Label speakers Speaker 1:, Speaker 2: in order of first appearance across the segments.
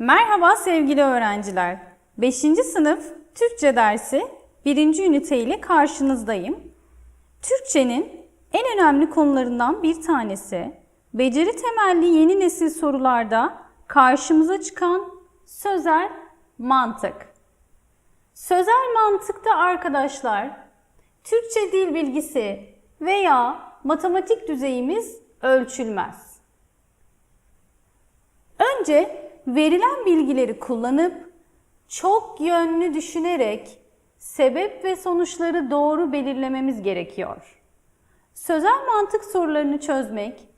Speaker 1: Merhaba sevgili öğrenciler. 5. sınıf Türkçe dersi 1. ünite ile karşınızdayım. Türkçenin en önemli konularından bir tanesi beceri temelli yeni nesil sorularda karşımıza çıkan sözel mantık. Sözel mantıkta arkadaşlar Türkçe dil bilgisi veya matematik düzeyimiz ölçülmez. Önce verilen bilgileri kullanıp çok yönlü düşünerek sebep ve sonuçları doğru belirlememiz gerekiyor. Sözel mantık sorularını çözmek,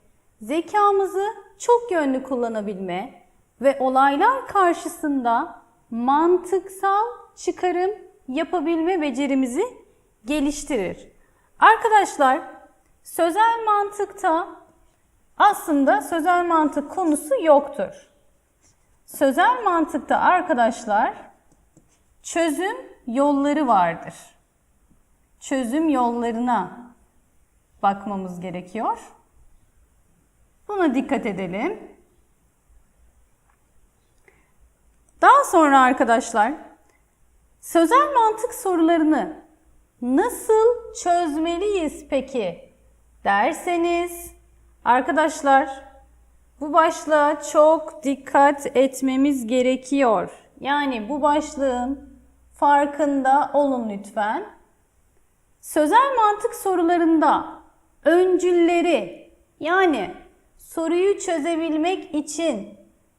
Speaker 1: zekamızı çok yönlü kullanabilme ve olaylar karşısında mantıksal çıkarım yapabilme becerimizi geliştirir. Arkadaşlar, sözel mantıkta aslında sözel mantık konusu yoktur. Sözel mantıkta arkadaşlar çözüm yolları vardır. Çözüm yollarına bakmamız gerekiyor. Buna dikkat edelim. Daha sonra arkadaşlar sözel mantık sorularını nasıl çözmeliyiz peki derseniz arkadaşlar bu başlığa çok dikkat etmemiz gerekiyor. Yani bu başlığın farkında olun lütfen. Sözel mantık sorularında öncülleri yani soruyu çözebilmek için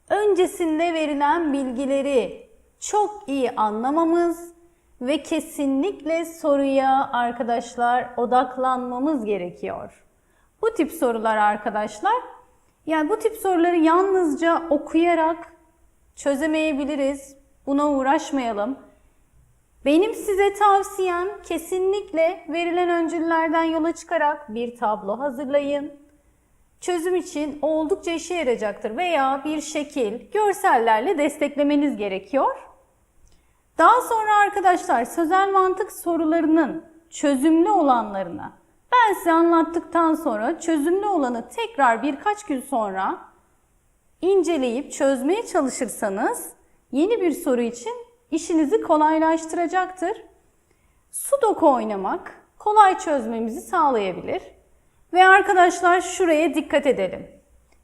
Speaker 1: öncesinde verilen bilgileri çok iyi anlamamız ve kesinlikle soruya arkadaşlar odaklanmamız gerekiyor. Bu tip sorular arkadaşlar yani bu tip soruları yalnızca okuyarak çözemeyebiliriz. Buna uğraşmayalım. Benim size tavsiyem kesinlikle verilen öncüllerden yola çıkarak bir tablo hazırlayın. Çözüm için oldukça işe yarayacaktır veya bir şekil, görsellerle desteklemeniz gerekiyor. Daha sonra arkadaşlar sözel mantık sorularının çözümlü olanlarına ben size anlattıktan sonra çözümlü olanı tekrar birkaç gün sonra inceleyip çözmeye çalışırsanız yeni bir soru için işinizi kolaylaştıracaktır. Sudoku oynamak kolay çözmemizi sağlayabilir. Ve arkadaşlar şuraya dikkat edelim.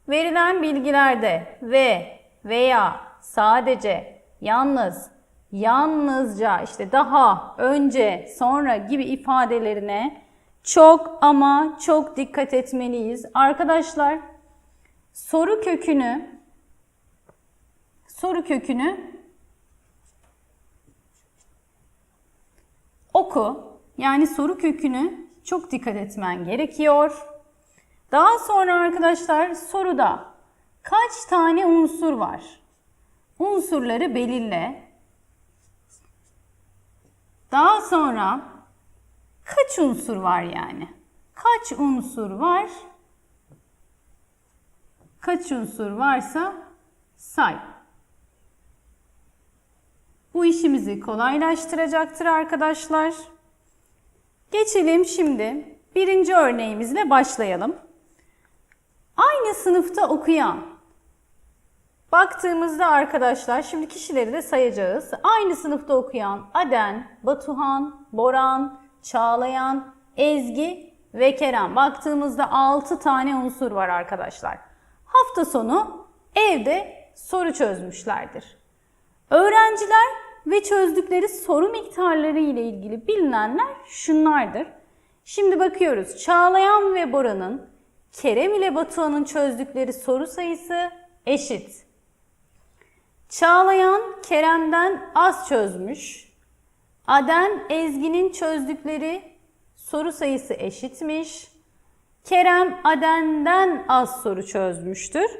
Speaker 1: Verilen bilgilerde ve veya sadece, yalnız, yalnızca işte daha, önce, sonra gibi ifadelerine çok ama çok dikkat etmeliyiz. Arkadaşlar soru kökünü soru kökünü oku. Yani soru kökünü çok dikkat etmen gerekiyor. Daha sonra arkadaşlar soruda kaç tane unsur var? Unsurları belirle. Daha sonra kaç unsur var yani? Kaç unsur var? Kaç unsur varsa say. Bu işimizi kolaylaştıracaktır arkadaşlar. Geçelim şimdi birinci örneğimizle başlayalım. Aynı sınıfta okuyan, baktığımızda arkadaşlar şimdi kişileri de sayacağız. Aynı sınıfta okuyan Aden, Batuhan, Boran, Çağlayan, Ezgi ve Kerem. Baktığımızda 6 tane unsur var arkadaşlar. Hafta sonu evde soru çözmüşlerdir. Öğrenciler ve çözdükleri soru miktarları ile ilgili bilinenler şunlardır. Şimdi bakıyoruz. Çağlayan ve Bora'nın Kerem ile Batuhan'ın çözdükleri soru sayısı eşit. Çağlayan Kerem'den az çözmüş. Aden Ezgi'nin çözdükleri soru sayısı eşitmiş. Kerem Aden'den az soru çözmüştür.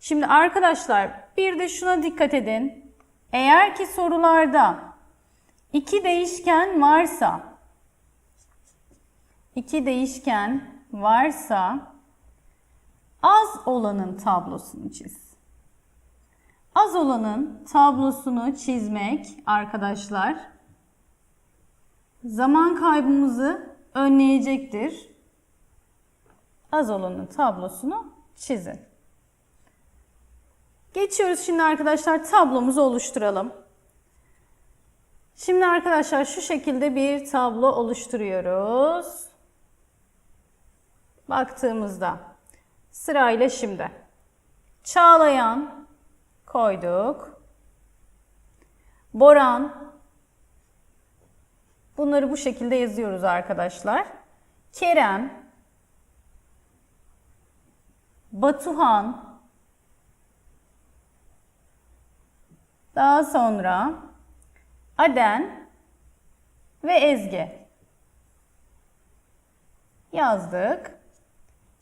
Speaker 1: Şimdi arkadaşlar bir de şuna dikkat edin. Eğer ki sorularda iki değişken varsa iki değişken varsa az olanın tablosunu çiz. Az olanın tablosunu çizmek arkadaşlar zaman kaybımızı önleyecektir. Az tablosunu çizin. Geçiyoruz şimdi arkadaşlar tablomuzu oluşturalım. Şimdi arkadaşlar şu şekilde bir tablo oluşturuyoruz. Baktığımızda sırayla şimdi Çağlayan koyduk. Boran bunları bu şekilde yazıyoruz arkadaşlar. Kerem Batuhan daha sonra Aden ve Ezgi yazdık.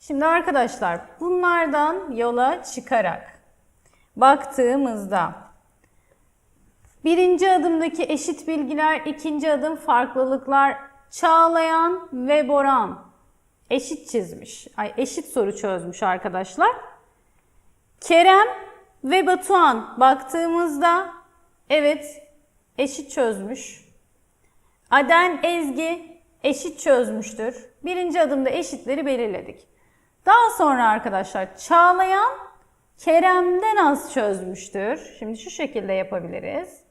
Speaker 1: Şimdi arkadaşlar bunlardan yola çıkarak baktığımızda birinci adımdaki eşit bilgiler, ikinci adım farklılıklar, Çağlayan ve Boran eşit çizmiş. Ay eşit soru çözmüş arkadaşlar. Kerem ve Batuhan baktığımızda evet eşit çözmüş. Aden Ezgi eşit çözmüştür. Birinci adımda eşitleri belirledik. Daha sonra arkadaşlar Çağlayan Kerem'den az çözmüştür. Şimdi şu şekilde yapabiliriz.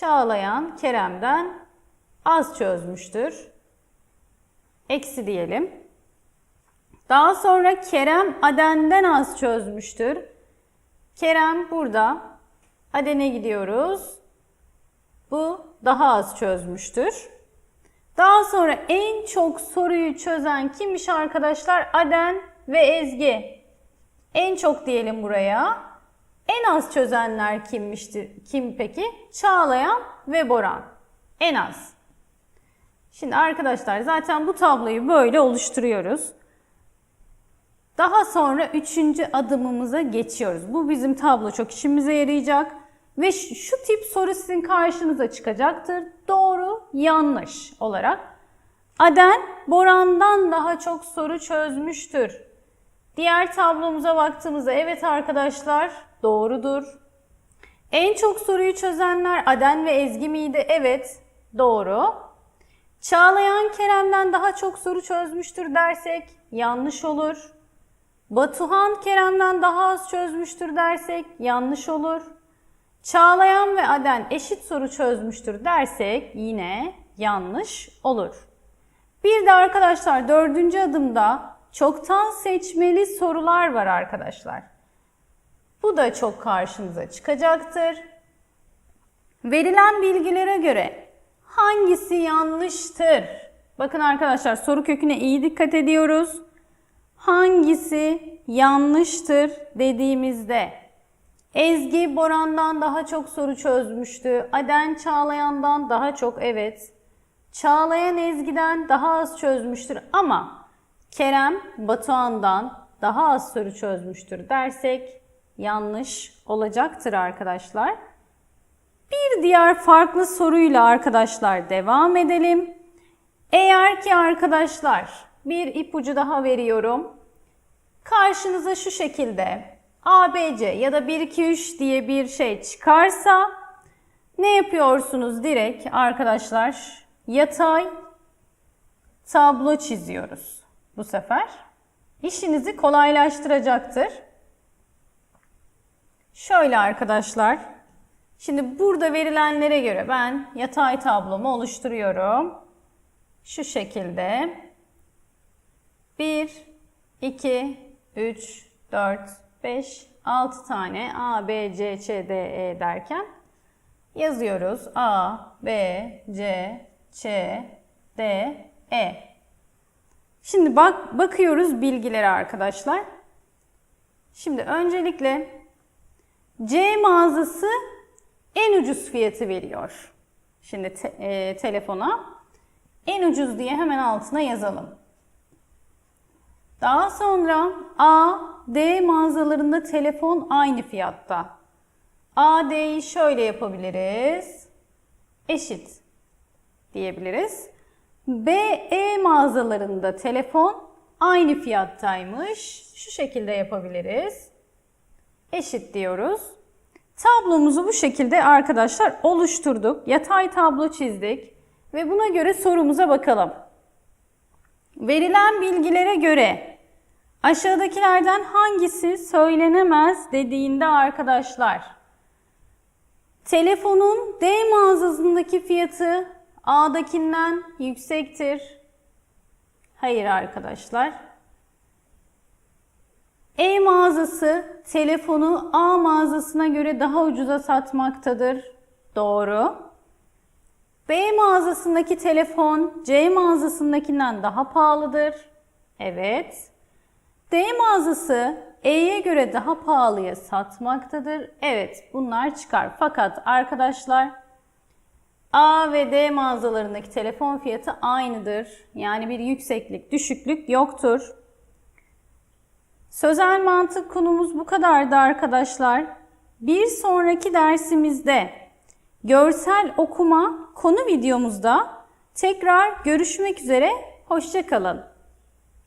Speaker 1: Çağlayan Kerem'den az çözmüştür. Eksi diyelim. Daha sonra Kerem Aden'den az çözmüştür. Kerem burada. Aden'e gidiyoruz. Bu daha az çözmüştür. Daha sonra en çok soruyu çözen kimmiş arkadaşlar? Aden ve Ezgi. En çok diyelim buraya. En az çözenler kimmiştir? Kim peki? Çağlayan ve Boran. En az. Şimdi arkadaşlar zaten bu tabloyu böyle oluşturuyoruz. Daha sonra üçüncü adımımıza geçiyoruz. Bu bizim tablo çok işimize yarayacak. Ve şu tip soru sizin karşınıza çıkacaktır. Doğru, yanlış olarak. Aden, Boran'dan daha çok soru çözmüştür. Diğer tablomuza baktığımızda evet arkadaşlar doğrudur. En çok soruyu çözenler Aden ve Ezgi miydi? Evet, doğru. Çağlayan Kerem'den daha çok soru çözmüştür dersek yanlış olur. Batuhan Kerem'den daha az çözmüştür dersek yanlış olur. Çağlayan ve Aden eşit soru çözmüştür dersek yine yanlış olur. Bir de arkadaşlar dördüncü adımda çoktan seçmeli sorular var arkadaşlar. Bu da çok karşınıza çıkacaktır. Verilen bilgilere göre hangisi yanlıştır? Bakın arkadaşlar soru köküne iyi dikkat ediyoruz. Hangisi yanlıştır dediğimizde Ezgi Boran'dan daha çok soru çözmüştü. Aden Çağlayan'dan daha çok evet. Çağlayan Ezgi'den daha az çözmüştür ama Kerem Batuhan'dan daha az soru çözmüştür dersek yanlış olacaktır arkadaşlar. Bir diğer farklı soruyla arkadaşlar devam edelim. Eğer ki arkadaşlar bir ipucu daha veriyorum. Karşınıza şu şekilde ABC ya da 1 2 3 diye bir şey çıkarsa ne yapıyorsunuz direkt arkadaşlar? Yatay tablo çiziyoruz bu sefer. İşinizi kolaylaştıracaktır. Şöyle arkadaşlar. Şimdi burada verilenlere göre ben yatay tablomu oluşturuyorum. Şu şekilde. 1, 2, 3, 4, 5, 6 tane A, B, C, Ç, D, E derken yazıyoruz. A, B, C, Ç, D, E. Şimdi bak bakıyoruz bilgilere arkadaşlar. Şimdi öncelikle C mağazası en ucuz fiyatı veriyor. Şimdi te, e, telefona en ucuz diye hemen altına yazalım. Daha sonra A, D mağazalarında telefon aynı fiyatta. A, D'yi şöyle yapabiliriz. Eşit diyebiliriz. B, E mağazalarında telefon aynı fiyattaymış. Şu şekilde yapabiliriz. Eşit diyoruz. Tablomuzu bu şekilde arkadaşlar oluşturduk. Yatay tablo çizdik. Ve buna göre sorumuza bakalım. Verilen bilgilere göre Aşağıdakilerden hangisi söylenemez dediğinde arkadaşlar telefonun D mağazasındaki fiyatı A'dakinden yüksektir. Hayır arkadaşlar. E mağazası telefonu A mağazasına göre daha ucuza satmaktadır. Doğru. B mağazasındaki telefon C mağazasındakinden daha pahalıdır. Evet. D mağazası E'ye göre daha pahalıya satmaktadır. Evet bunlar çıkar. Fakat arkadaşlar A ve D mağazalarındaki telefon fiyatı aynıdır. Yani bir yükseklik, düşüklük yoktur. Sözel mantık konumuz bu kadardı arkadaşlar. Bir sonraki dersimizde görsel okuma konu videomuzda tekrar görüşmek üzere. Hoşçakalın.